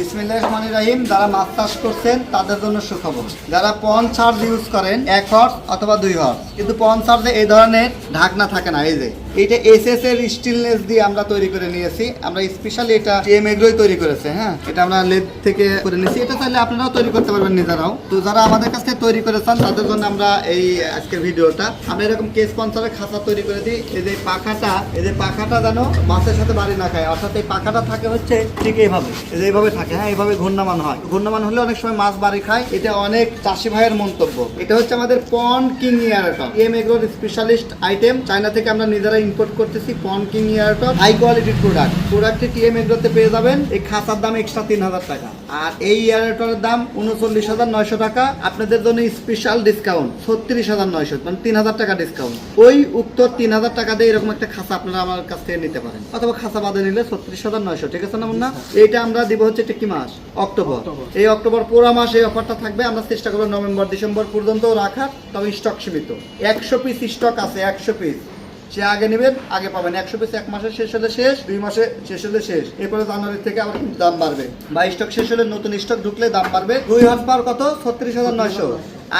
বিসমিল্লাহ রহমান রাহিম, যারা মাছ চাষ করছেন তাদের জন্য সুখবর। যারা পন ইউজ করেন, এক হর্স অথবা দুই হর্স। কিন্তু পন এই ধরনের ঢাকনা থাকে না, এই যে। এটা এসএস এর স্টিলনেস দিয়ে আমরা তৈরি করে নিয়েছি। আমরা স্পেশালি এটা টিএম এগ্রোই তৈরি করেছে হ্যাঁ? এটা আমরা লেদ থেকে করে নিয়েছি। এটা চাইলে আপনারাও তৈরি করতে পারবেন নিজেরাও। তো যারা আমাদের কাছ থেকে তৈরি করেছেন তাদের জন্য আমরা এই আজকের ভিডিওটা। আমরা এরকম কেস পঞ্চারের খাঁচা তৈরি করে দিই। এই যে পাখাটা, এই যে পাখাটা যেন মাছের সাথে বাড়ি না খায়। অর্থাৎ এই পাখাটা থাকে হচ্ছে ঠিক এইভাবে। এই যে এইভাবে থাকে হ্যাঁ? এইভাবে ঘূর্ণামান হয়। ঘূর্ণামান হলে অনেক সময় মাছ বাড়ি খায়। এটা অনেক চাষি ভাইয়ের মন্তব্য। এটা হচ্ছে আমাদের পন কিং ইয়ারটপ এম এগ্রোর স্পেশালিস্ট আইটেম চায়না থেকে আমরা নিজেরা ইম্পোর্ট করতেছি পন কিং ইয়ারটপ হাই কোয়ালিটির প্রোডাক্ট প্রোডাক্টটি টিএম এগ্রোতে পেয়ে যাবেন। এই খাঁচার দাম এক্সট্রা তিন হাজার টাকা। আর এই ইয়ারটপের দাম উনচল্লিশ হাজার নয়শো টাকা। আপনাদের জন্য স্পেশাল ডিসকাউন্ট ছত্রিশ হাজার নয়শো মানে তিন হাজার টাকা ডিসকাউন্ট ওই উক্ত তিন হাজার টাকা দিয়ে এরকম একটা খাঁচা আপনারা আমার কাছ থেকে নিতে পারেন। অথবা খাঁচা বাদে নিলে ছত্রিশ হাজার নয়শো ঠিক আছে না মুন্না? এইটা আমরা দিব হচ্ছে এটা কি মাস? অক্টোবর। এই অক্টোবর পুরো মাস এই অফারটা থাকবে। আমরা চেষ্টা করব নভেম্বর ডিসেম্বর পর্যন্ত রাখার তবে স্টক সীমিত। একশো পিস স্টক আছে একশো পিস সে আগে নেবেন, আগে পাবেন। একশো পিস এক মাসে শেষ হলে শেষ, দুই মাসে শেষ হলে শেষ। এরপরে জানুয়ারি থেকে আবার কিন্তু দাম বাড়বে। বা স্টক শেষ হলে নতুন স্টক ঢুকলে দাম বাড়বে। দুই হর্স পাওয়ার কত? ছত্রিশ হাজার নয়শো।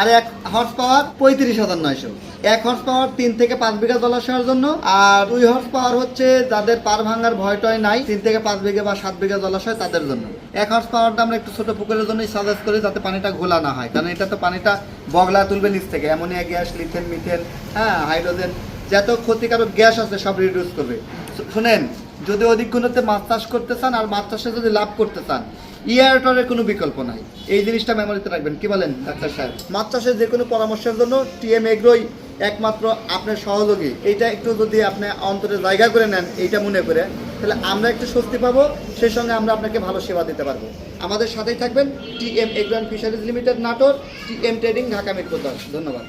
আর এক হর্স পাওয়ার পঁয়ত্রিশ হাজার নয়শো। এক হর্স পাওয়ার তিন থেকে পাঁচ বিঘা জলাশয়ের জন্য। আর দুই হর্স পাওয়ার হচ্ছে যাদের পার ভাঙার ভয়টয় নাই, তিন থেকে পাঁচ বিঘা বা সাত বিঘা জলাশয় তাদের জন্য। এক হর্স পাওয়ারটা আমরা একটু ছোট পুকুরের জন্যই সাজেস্ট করি যাতে পানিটা ঘোলা না হয়। কারণ এটা তো পানিটা বগলা তুলবে নিচ থেকে। অ্যামোনিয়া গ্যাস লিথেন মিথেন হ্যাঁ হাইড্রোজেন যত ক্ষতিকারক গ্যাস আছে সব রিডিউস করবে। শুনেন, যদি অধিক গুণতে মাছ চাষ করতে চান আর মাছ চাষে যদি লাভ করতে চান ইয়ারটরের কোনো বিকল্প নাই। এই জিনিসটা মেমোরিতে রাখবেন। কি বলেন, ডাক্তার সাহেব? মাছ চাষের যে কোনো পরামর্শের জন্য টিএম এগ্রোই একমাত্র আপনার সহযোগী। এইটা একটু যদি আপনি অন্তরে জায়গা করে নেন, এইটা মনে করে, তাহলে আমরা একটু স্বস্তি পাবো, সেই সঙ্গে আমরা আপনাকে ভালো সেবা দিতে পারব। আমাদের সাথেই থাকবেন TM agro fisheries limited Natore, TM trading Dhaka দশ। ধন্যবাদ।